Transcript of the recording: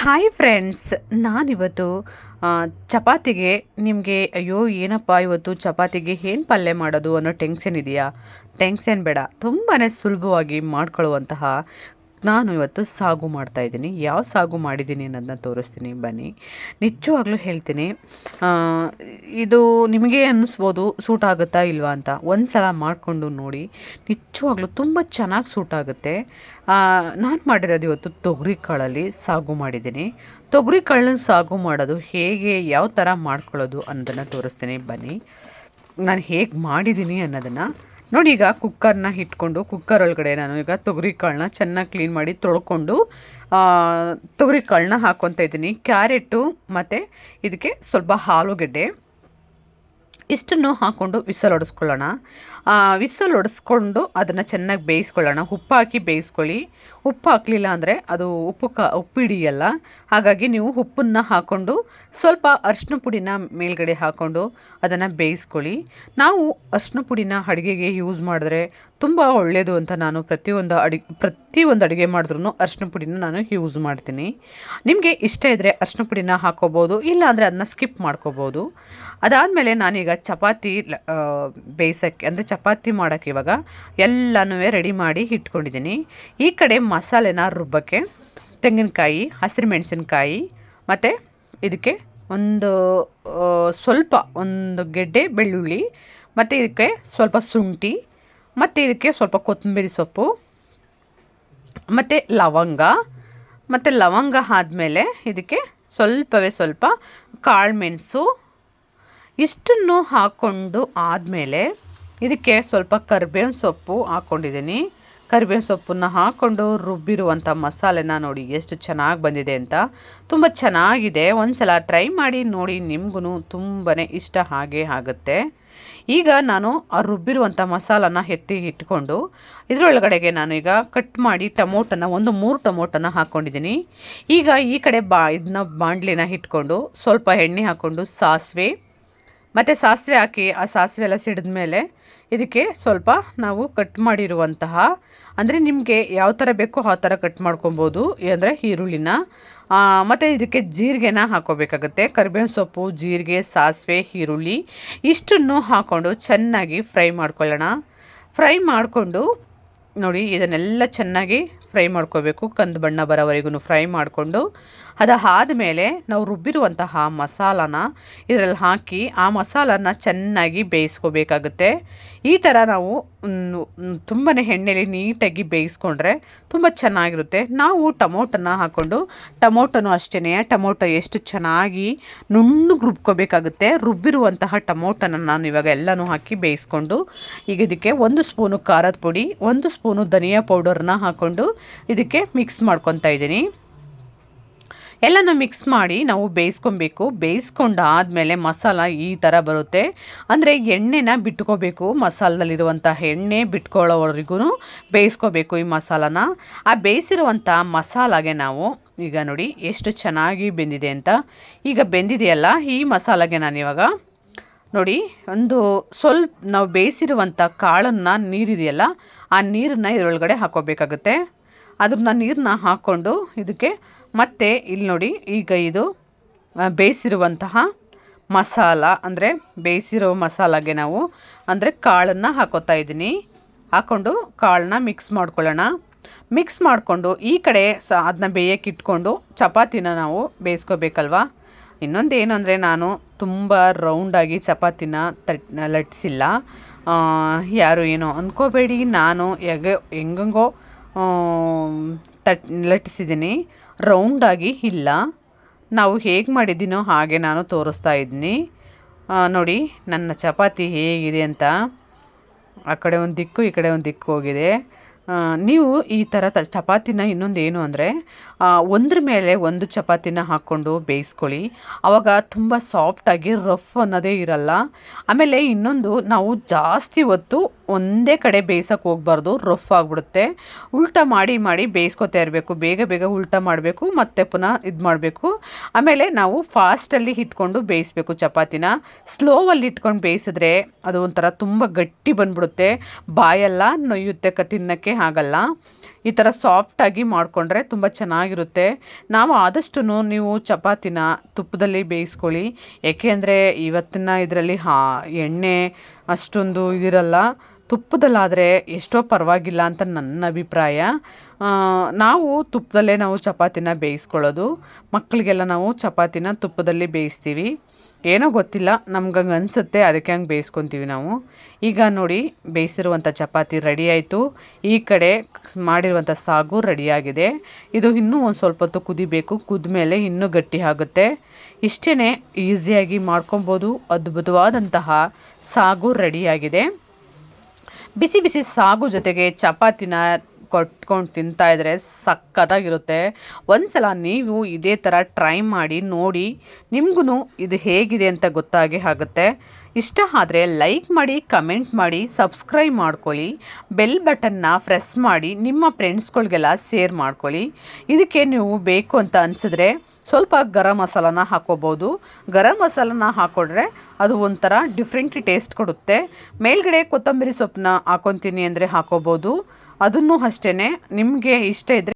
Hi friends ನಾನಿವತ್ತು ಚಪಾತಿಗೆ ನಿಮಗೆ, ಅಯ್ಯೋ, ಏನಪ್ಪ ಇವತ್ತು ಚಪಾತಿಗೆ ಏನು ಪಲ್ಯ ಮಾಡೋದು ಅನ್ನೋ ಟೆನ್ಷನ್ ಇದೆಯಾ? ಟೆನ್ಷನ್ ಬೇಡ ತುಂಬಾ ಸುಲಭವಾಗಿ ಮಾಡ್ಕೊಳ್ಳುವಂತಹ ನಾನು ಇವತ್ತು ಸಾಗು ಮಾಡ್ತಾ ಇದ್ದೀನಿ. ಯಾವ ಸಾಗು ಮಾಡಿದ್ದೀನಿ ಅನ್ನೋದನ್ನ ತೋರಿಸ್ತೀನಿ. ಬನ್ನಿ. ನಿಜವಾಗ್ಲೂ ಹೇಳ್ತೀನಿ. ಇದು ನಿಮಗೆ ಅನ್ನಿಸ್ಬೋದು ಸೂಟ್ ಆಗುತ್ತಾ ಇಲ್ವಾ ಅಂತ. ಒಂದು ಸಲ ಮಾಡಿಕೊಂಡು ನೋಡಿ. ನಿಜವಾಗ್ಲೂ ತುಂಬ ಚೆನ್ನಾಗಿ ಸೂಟ್ ಆಗುತ್ತೆ. ನಾನು ಮಾಡಿರೋದು ಇವತ್ತು ತೊಗರಿ ಕಾಳಲ್ಲಿ ಸಾಗು ಮಾಡಿದ್ದೀನಿ. ತೊಗರಿ ಕಾಳನ್ನ ಸಾಗು ಮಾಡೋದು ಹೇಗೆ, ಯಾವ ಥರ ಮಾಡ್ಕೊಳ್ಳೋದು ಅನ್ನೋದನ್ನು ತೋರಿಸ್ತೀನಿ. ಬನ್ನಿ. ನಾನು ಹೇಗೆ ಮಾಡಿದ್ದೀನಿ ಅನ್ನೋದನ್ನು. ನೋಡಿ ಈಗ ಕುಕ್ಕರ್ನ ಇಟ್ಕೊಂಡು ಕುಕ್ಕರ್ ಒಳಗಡೆ ನಾನು ಈಗ ತೊಗರಿ ಕಾಳನ್ನ ಚೆನ್ನಾಗಿ ಕ್ಲೀನ್ ಮಾಡಿ ತೊಳ್ಕೊಂಡು ತೊಗರಿ ಕಾಳನ್ನ ಹಾಕ್ಕೊತಾ ಇದ್ದೀನಿ. ಕ್ಯಾರೆಟು ಮತ್ತು ಇದಕ್ಕೆ ಸ್ವಲ್ಪ ಆಲೂಗೆಡ್ಡೆ. ಇಷ್ಟನ್ನು ಹಾಕ್ಕೊಂಡು ವಿಸಲ್ ಹೊಡೆಸ್ಕೊಳ್ಳೋಣ ವಿಸಲ್ ಹೊಡೆಸ್ಕೊಂಡು ಅದನ್ನು ಚೆನ್ನಾಗಿ ಬೇಯಿಸ್ಕೊಳ್ಳೋಣ. ಉಪ್ಪು ಹಾಕಿ ಬೇಯಿಸ್ಕೊಳ್ಳಿ. ಉಪ್ಪು ಹಾಕಲಿಲ್ಲ ಅಂದರೆ ಅದು ಉಪ್ಪು ಕ ಉಪ್ಪು ಹಿಡಿಯಲ್ಲ. ಹಾಗಾಗಿ ನೀವು ಉಪ್ಪನ್ನು ಹಾಕ್ಕೊಂಡು ಸ್ವಲ್ಪ ಅರಿಶಿನ ಪುಡಿನ ಮೇಲ್ಗಡೆ ಹಾಕ್ಕೊಂಡು ಅದನ್ನು ಬೇಯಿಸ್ಕೊಳ್ಳಿ. ನಾವು ಅರಿಶಿನ ಪುಡಿನ ಅಡುಗೆಗೆ ಯೂಸ್ ಮಾಡಿದ್ರೆ ತುಂಬ ಒಳ್ಳೆಯದು ಅಂತ ನಾನು ಪ್ರತಿಯೊಂದು ಅಡಿಗೆ ಪ್ರತಿಯೊಂದು ಅಡುಗೆ ಮಾಡಿದ್ರೂ ಅರಿಶಿನ ಪುಡಿನ ನಾನು ಯೂಸ್ ಮಾಡ್ತೀನಿ. ನಿಮಗೆ ಇಷ್ಟ ಇದ್ದರೆ ಅರಿಶಿನ ಪುಡಿನ ಹಾಕೋಬೋದು, ಇಲ್ಲ ಅಂದರೆ ಅದನ್ನ ಸ್ಕಿಪ್ ಮಾಡ್ಕೋಬೋದು. ಅದಾದಮೇಲೆ ನಾನೀಗ ಚಪಾತಿ ಬೇಯಿಸೋಕ್ಕೆ ಅಂದರೆ ಚಪಾತಿ ಮಾಡೋಕ್ಕೆ ಇವಾಗ ಎಲ್ಲನೂ ರೆಡಿ ಮಾಡಿ ಇಟ್ಕೊಂಡಿದ್ದೀನಿ. ಈ ಕಡೆ ಮಸಾಲೆನ ರುಬ್ಬಕ್ಕೆ, ತೆಂಗಿನಕಾಯಿ, ಹಸಿರು ಮೆಣಸಿನಕಾಯಿ, ಮತ್ತು ಇದಕ್ಕೆ ಒಂದು ಸ್ವಲ್ಪ ಒಂದು ಗೆಡ್ಡೆ ಬೆಳ್ಳುಳ್ಳಿ, ಮತ್ತು ಇದಕ್ಕೆ ಸ್ವಲ್ಪ ಶುಂಠಿ, ಮತ್ತು ಇದಕ್ಕೆ ಸ್ವಲ್ಪ ಕೊತ್ತಂಬರಿ ಸೊಪ್ಪು, ಮತ್ತು ಲವಂಗ ಮತ್ತು ಲವಂಗ ಆದಮೇಲೆ ಇದಕ್ಕೆ ಸ್ವಲ್ಪವೇ ಸ್ವಲ್ಪ ಕಾಳುಮೆಣಸು ಇಷ್ಟನ್ನು ಹಾಕ್ಕೊಂಡು ಆದಮೇಲೆ ಇದಕ್ಕೆ ಸ್ವಲ್ಪ ಕರ್ಬೇವಿನ ಸೊಪ್ಪು ಹಾಕ್ಕೊಂಡಿದ್ದೀನಿ ಕರಿಬೇವಿನ ಸೊಪ್ಪನ್ನು ಹಾಕ್ಕೊಂಡು ರುಬ್ಬಿರುವಂಥ ಮಸಾಲೆನ ನೋಡಿ ಎಷ್ಟು ಚೆನ್ನಾಗಿ ಬಂದಿದೆ ಅಂತ. ತುಂಬ ಚೆನ್ನಾಗಿದೆ. ಒಂದು ಸಲ ಟ್ರೈ ಮಾಡಿ ನೋಡಿ ನಿಮಗೂ ತುಂಬಾ ಇಷ್ಟ ಹಾಗೆ ಆಗುತ್ತೆ. ಈಗ ನಾನು ಆ ರುಬ್ಬಿರುವಂಥ ಮಸಾಲನ ಎತ್ತಿ ಇಟ್ಕೊಂಡು ಇದರೊಳಗಡೆಗೆ ನಾನು ಈಗ ಕಟ್ ಮಾಡಿ ಟಮೋಟನ ಒಂದು ಮೂರು ಟಮೋಟನ ಹಾಕ್ಕೊಂಡಿದ್ದೀನಿ ಈಗ ಈ ಕಡೆ ಬಾ ಇದನ್ನ ಬಾಂಡ್ಲಿನ ಇಟ್ಕೊಂಡು ಸ್ವಲ್ಪ ಎಣ್ಣೆ ಹಾಕ್ಕೊಂಡು ಸಾಸಿವೆ ಮತ್ತು ಸಾಸಿವೆ ಹಾಕಿ, ಆ ಸಾಸಿವೆ ಎಲ್ಲ ಸಿಡಿದ ಮೇಲೆ ಇದಕ್ಕೆ ಸ್ವಲ್ಪ ನಾವು ಕಟ್ ಮಾಡಿರುವಂತಹ, ಅಂದರೆ ನಿಮಗೆ ಯಾವ ಥರ ಬೇಕೋ ಆ ಥರ ಕಟ್ ಮಾಡ್ಕೊಬೋದು. ಅಂದರೆ ಈರುಳ್ಳಿನ. ಮತ್ತು ಇದಕ್ಕೆ ಜೀರಿಗೆನ ಹಾಕೋಬೇಕಾಗುತ್ತೆ. ಕರಿಬೇವಿನ ಸೊಪ್ಪು, ಜೀರಿಗೆ, ಸಾಸಿವೆ, ಈರುಳ್ಳಿ, ಇಷ್ಟನ್ನು ಹಾಕ್ಕೊಂಡು ಚೆನ್ನಾಗಿ ಫ್ರೈ ಮಾಡ್ಕೊಳ್ಳೋಣ. ಫ್ರೈ ಮಾಡಿಕೊಂಡು ನೋಡಿ ಇದನ್ನೆಲ್ಲ ಚೆನ್ನಾಗಿ ಫ್ರೈ ಮಾಡ್ಕೋಬೇಕು, ಕಂದು ಬಣ್ಣ ಬರೋವರೆಗೂ ಫ್ರೈ ಮಾಡಿಕೊಂಡು ಅದಾದಮೇಲೆ ನಾವು ರುಬ್ಬಿರುವಂತಹ ಮಸಾಲಾನ ಇದರಲ್ಲಿ ಹಾಕಿ, ಆ ಮಸಾಲಾನ ಚೆನ್ನಾಗಿ ಬೇಯಿಸ್ಕೋಬೇಕಾಗುತ್ತೆ. ಈ ಥರ ನಾವು ತುಂಬಾ ಎಣ್ಣೆಯಲ್ಲಿ ನೀಟಾಗಿ ಬೇಯಿಸ್ಕೊಂಡ್ರೆ ತುಂಬ ಚೆನ್ನಾಗಿರುತ್ತೆ. ನಾವು ಟೊಮೊಟೊನ ಹಾಕ್ಕೊಂಡು, ಟೊಮೊಟೊನೂ ಅಷ್ಟೇ ಟೊಮೊಟೊ ಎಷ್ಟು ಚೆನ್ನಾಗಿ ನುಣ್ಣಗೆ ರುಬ್ಕೋಬೇಕಾಗುತ್ತೆ. ರುಬ್ಬಿರುವಂತಹ ಟೊಮೊಟೊನ ನಾನು ಇವಾಗ ಎಲ್ಲನೂ ಹಾಕಿ ಬೇಯಿಸ್ಕೊಂಡು, ಈಗ ಇದಕ್ಕೆ ಒಂದು ಸ್ಪೂನು ಖಾರದ ಪುಡಿ, ಒಂದು ಸ್ಪೂನು ಧನಿಯಾ ಪೌಡರ್ನ ಹಾಕ್ಕೊಂಡು ಇದಕ್ಕೆ ಮಿಕ್ಸ್ ಮಾಡ್ಕೊತಾ ಇದ್ದೀನಿ. ಎಲ್ಲನೂ ಮಿಕ್ಸ್ ಮಾಡಿ ನಾವು ಬೇಯಿಸ್ಕೊಬೇಕು. ಬೇಯಿಸ್ಕೊಂಡಾದಮೇಲೆ ಮಸಾಲ ಈ ಥರ ಬರುತ್ತೆ. ಅಂದರೆ ಎಣ್ಣೆನ ಬಿಟ್ಕೋಬೇಕು, ಮಸಾಲದಲ್ಲಿರುವಂಥ ಎಣ್ಣೆ ಬಿಟ್ಕೊಳ್ಳೋವರೆಗೂ ಬೇಯಿಸ್ಕೋಬೇಕು ಈ ಮಸಾಲಾನ. ಆ ಬೇಯಿಸಿರುವಂಥ ಮಸಾಲಾಗೆ ನಾವು ಈಗ ನೋಡಿ ಎಷ್ಟು ಚೆನ್ನಾಗಿ ಬೆಂದಿದೆ ಅಂತ. ಈಗ ಬೆಂದಿದೆಯಲ್ಲ ಈ ಮಸಾಲಾಗೆ ನಾನು ಇವಾಗ ನೋಡಿ ಒಂದು ಸ್ವಲ್ಪ ನಾವು ಬೇಯಿಸಿರುವಂಥ ಕಾಳನ್ನು ನೀರಿದೆಯಲ್ಲ, ಆ ನೀರನ್ನು ಇದರೊಳಗಡೆ ಹಾಕೋಬೇಕಾಗುತ್ತೆ ಅದನ್ನ ನೀರನ್ನ ಹಾಕ್ಕೊಂಡು ಇದಕ್ಕೆ ಮತ್ತೆ ಇಲ್ಲಿ ನೋಡಿ ಈಗ ಇದು ಬೇಯಿಸಿರುವಂತಹ ಮಸಾಲ, ಅಂದರೆ ಬೇಯಿಸಿರೋ ಮಸಾಲಾಗೆ ನಾವು, ಅಂದರೆ ಕಾಳನ್ನು ಹಾಕೋತಾ ಇದ್ದೀನಿ. ಹಾಕ್ಕೊಂಡು ಕಾಳನ್ನ ಮಿಕ್ಸ್ ಮಾಡ್ಕೊಳ್ಳೋಣ. ಮಿಕ್ಸ್ ಮಾಡಿಕೊಂಡು ಈ ಕಡೆ ಸ ಅದನ್ನ ಬೇಯಕ್ಕೆ ಇಟ್ಕೊಂಡು ಚಪಾತಿನ ನಾವು ಬೇಯಿಸ್ಕೋಬೇಕಲ್ವಾ? ಇನ್ನೊಂದು ಏನು ಅಂದರೆ ನಾನು ತುಂಬ ರೌಂಡಾಗಿ ಚಪಾತಿನ ತಟ್, ಲಟ್ಟಿಸಿಲ್ಲ. ಯಾರು ಏನೋ ಅಂದ್ಕೋಬೇಡಿ ನಾನು ಹೆಗೆ, ಹೆಂಗಂಗೋ ತಟ್, ಲಟ್ಟಿಸಿದ್ದೀನಿ. ರೌಂಡಾಗಿ ಇಲ್ಲ. ನಾವು ಹೇಗೆ ಮಾಡಿದ್ದೀನೋ ಹಾಗೆ ನಾನು ತೋರಿಸ್ತಾ ಇದ್ದೀನಿ. ನೋಡಿ, ನನ್ನ ಚಪಾತಿ ಹೇಗಿದೆ ಅಂತ. ಆ ಕಡೆ ಒಂದು ದಿಕ್ಕು, ಈ ಕಡೆ ಒಂದು ದಿಕ್ಕು ಹೋಗಿದೆ. ನೀವು ಈ ಥರ ತ ಚಪಾತಿನ ಇನ್ನೊಂದು ಏನು ಅಂದರೆ ಒಂದ್ರ ಮೇಲೆ ಒಂದು ಚಪಾತಿನ ಹಾಕ್ಕೊಂಡು ಬೇಯಿಸ್ಕೊಳ್ಳಿ. ಆವಾಗ ತುಂಬ ಸಾಫ್ಟಾಗಿ ರಫ್ ಅನ್ನೋದೇ ಇರಲ್ಲ. ಆಮೇಲೆ ಇನ್ನೊಂದು, ನಾವು ಜಾಸ್ತಿ ಹೊತ್ತು ಒಂದೇ ಕಡೆ ಬೇಯಿಸೋಕೆ ಹೋಗ್ಬಾರ್ದು ರಫ್ ಆಗಿಬಿಡುತ್ತೆ. ಉಲ್ಟ ಮಾಡಿ ಮಾಡಿ ಬೇಯಿಸ್ಕೊತಾ ಇರಬೇಕು. ಬೇಗ ಬೇಗ ಉಲ್ಟ ಮಾಡಬೇಕು, ಮತ್ತೆ ಪುನಃ ಇದು ಮಾಡಬೇಕು. ಆಮೇಲೆ ನಾವು ಫಾಸ್ಟಲ್ಲಿ ಇಟ್ಕೊಂಡು ಬೇಯಿಸ್ಬೇಕು ಚಪಾತಿನ. ಸ್ಲೋವಲ್ಲಿ ಇಟ್ಕೊಂಡು ಬೇಯಿಸಿದ್ರೆ ಅದು ಒಂಥರ ತುಂಬ ಗಟ್ಟಿ ಬಂದ್ಬಿಡುತ್ತೆ. ಬಾಯೆಲ್ಲ ನೊಯ್ಯುತ್ತೆ ಕ ತಿನ್ನೋಕ್ಕೆ. ಆಗಲ್ಲ ಈ ಥರ ಸಾಫ್ಟಾಗಿ ಮಾಡಿಕೊಂಡ್ರೆ ತುಂಬ ಚೆನ್ನಾಗಿರುತ್ತೆ. ನಾವು ಆದಷ್ಟು ನೀವು ಚಪಾತಿನ ತುಪ್ಪದಲ್ಲಿ ಬೇಯಿಸ್ಕೊಳ್ಳಿ. ಏಕೆಂದರೆ ಇವತ್ತಿನ ಇದರಲ್ಲಿ ಹಾ, ಎಣ್ಣೆ ಅಷ್ಟೊಂದು ಇದಿರಲ್ಲ. ತುಪ್ಪದಲ್ಲಾದರೆ ಎಷ್ಟೋ ಪರವಾಗಿಲ್ಲ ಅಂತ ನನ್ನ ಅಭಿಪ್ರಾಯ. ನಾವು ತುಪ್ಪದಲ್ಲೇ ನಾವು ಚಪಾತಿನ ಬೇಯಿಸ್ಕೊಳ್ಳೋದು. ಮಕ್ಕಳಿಗೆಲ್ಲ ನಾವು ಚಪಾತಿನ ತುಪ್ಪದಲ್ಲಿ ಬೇಯಿಸ್ತೀವಿ. ಏನೋ ಗೊತ್ತಿಲ್ಲ, ನಮ್ಗೆ ಹಂಗೆ ಅನಿಸುತ್ತೆ, ಅದಕ್ಕೆ ಹಂಗೆ ಬೇಯಿಸ್ಕೊತೀವಿ ನಾವು. ಈಗ ನೋಡಿ ಬೇಯಿಸಿರುವಂಥ ಚಪಾತಿ ರೆಡಿ ಆಯಿತು. ಈ ಕಡೆ ಮಾಡಿರುವಂಥ ಸಾಗು ರೆಡಿಯಾಗಿದೆ ಇದು ಇನ್ನೂ ಒಂದು ಸ್ವಲ್ಪ ಹೊತ್ತು ಕುದಿಬೇಕು, ಕುದ್ಮೇಲೆ ಇನ್ನೂ ಗಟ್ಟಿ ಆಗುತ್ತೆ. ಇಷ್ಟೇ ಈಸಿಯಾಗಿ ಮಾಡ್ಕೊಬೋದು, ಅದ್ಭುತವಾದಂತಹ ಸಾಗು ರೆಡಿಯಾಗಿದೆ ಬಿಸಿ ಬಿಸಿ ಸಾಗು ಜೊತೆಗೆ ಚಪಾತಿನ ಕೊಟ್ಕೊಂಡು ತಿಂತಾ ಇದ್ರೆ ಸಕ್ಕತ್ತಾಗಿರುತ್ತೆ ಒಂದ್ಸಲ ನೀವು ಇದೇ ಥರ ಟ್ರೈ ಮಾಡಿ, ನೋಡಿ ನಿಮಗೂ ಇದು ಹೇಗಿದೆ ಅಂತ ಗೊತ್ತಾಗಿ ಆಗುತ್ತೆ. ಇಷ್ಟ ಆದರೆ ಲೈಕ್ ಮಾಡಿ ಕಮೆಂಟ್ ಮಾಡಿ ಸಬ್ಸ್ಕ್ರೈಬ್ ಮಾಡ್ಕೊಳ್ಳಿ. ಬೆಲ್ ಬಟನ್ನ ಪ್ರೆಸ್ ಮಾಡಿ, ನಿಮ್ಮ ಫ್ರೆಂಡ್ಸ್ಗಳಿಗೆಲ್ಲ ಶೇರ್ ಮಾಡ್ಕೊಳ್ಳಿ. ಇದಕ್ಕೆ ನೀವು ಬೇಕು ಅಂತ ಅನಿಸಿದ್ರೆ ಸ್ವಲ್ಪ ಗರಂ ಮಸಾಲಾನ ಹಾಕೋಬೋದು ಗರಂ ಮಸಾಲಾನ ಹಾಕೊಂಡ್ರೆ ಅದು ಒಂಥರ ಡಿಫ್ರೆಂಟ್ ಟೇಸ್ಟ್ ಕೊಡುತ್ತೆ. ಮೇಲ್ಗಡೆ ಕೊತ್ತಂಬರಿ ಸೊಪ್ಪನ್ನ ಹಾಕೊತೀನಿ ಅಂದರೆ ಹಾಕೋಬೋದು ಅದನ್ನು ಅಷ್ಟೇ ನಿಮಗೆ ಇಷ್ಟ ಇದ್ದರೆ